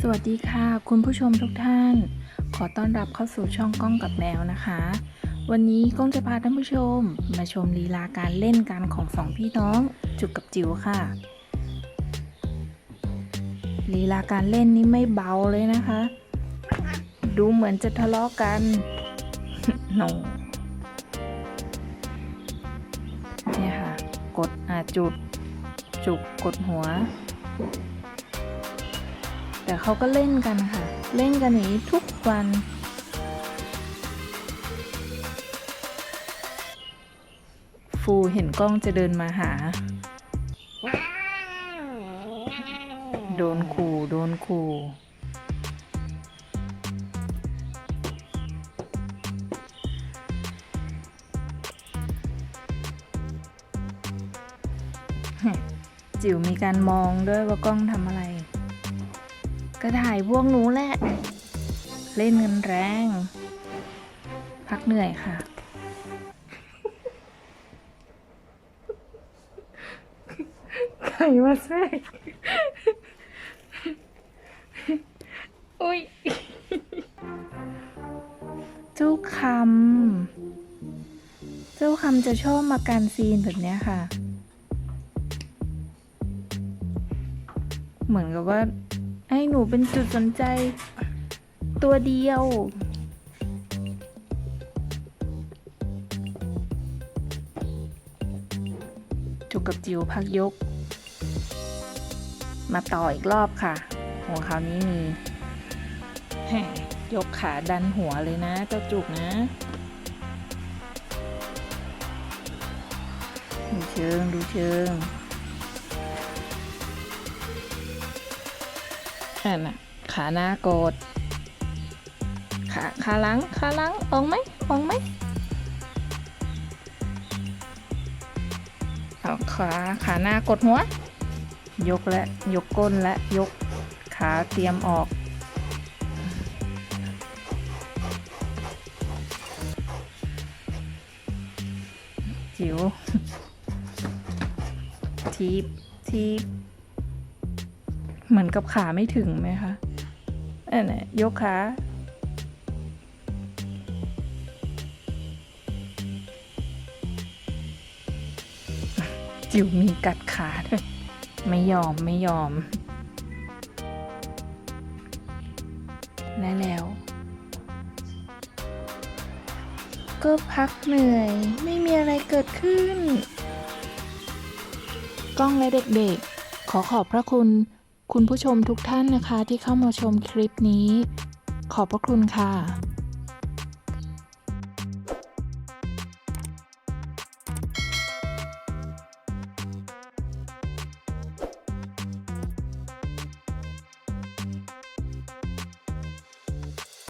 สวัสดีค่ะ คุณผู้ชมทุกท่าน ขอต้อนรับเข้าสู่ช่องกล้องกับแมวนะคะ วันนี้ก้องจะพาท่านผู้ชม มาชมลีลาการเล่นกันของสองพี่น้องจุกกับจิ๋วค่ะลีลาการเล่นนี่ไม่เบาเลยนะคะ ดูเหมือนจะทะเลาะกันโนเนี่ยค่ะ กดอาจุด จุกกดหัว แต่เขาก็เล่นกันค่ะ เล่นกันอย่างนี้ทุกวัน ฟูเห็นกล้องจะเดินมาหา โดนขู่โดนขู่จิ๋วมีการมองด้วยว่ากล้องทำอะไร ก็ถ่ายพวกหนูแหละ เล่นกันแรง พักเหนื่อยค่ะ ไข่มาแทรกอุ้ยเจ้าคำ เจ้าคำจะชอบมาการซีนแบบเนี้ยค่ะ เหมือนกับว่า ให้หนูเป็นจุดสนใจ ตัวเดียว จุกกับจิวพักยก มาต่ออีกรอบค่ะ หัวคราวนี้มีแหม่ยกขาดันหัวเลยนะ เจ้าจุกนะดูเชิงดูเชิง นั่นน่ะ ขาหน้ากด ขาขาหลังขาหลังออกไหมออกไหมเอาขาขาหน้ากดหัว ยกและยกก้นและยกขาเตรียมออกจิ๋วทีบทีบ เหมือนกับขาไม่ถึงไหมคะเอันน่ะยกขาจิ๋วมีกัดขาด้วยไม่ยอมไม่ยอม และแล้ว ก็พักเหนื่อย ไม่มีอะไรเกิดขึ้น กล้องและเด็กๆ ขอขอบพระคุณ คุณผู้ชมทุกท่านนะคะที่เข้ามาชมคลิปนี้ ขอบพระคุณค่ะ